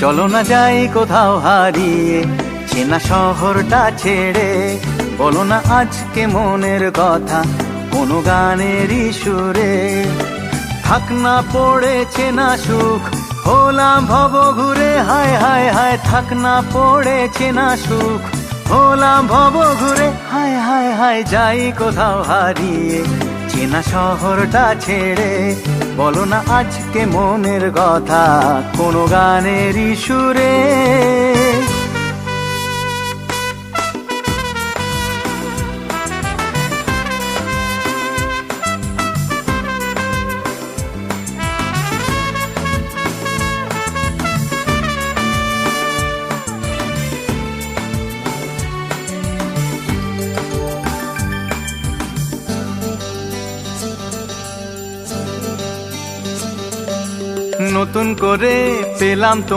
চলো না যাই কোথাও হারিয়ে, চেনা শহরটা ছেড়ে। বলো না আজকে মনের কথা, কোনো গানেরই সুরে। থাক না পড়েছে না সুখ, হলাম ভব ঘুরে, হায় হায় হায়। থাক না পড়েছে না সুখ, হলাম ভব ঘুরে, হায় হায় হায়। যাই কোথাও হারিয়ে চেনা শহরটা ছেড়ে বলো না আজকে মনের কথা কোনো গানের সুরে। নতুন করে পেলাম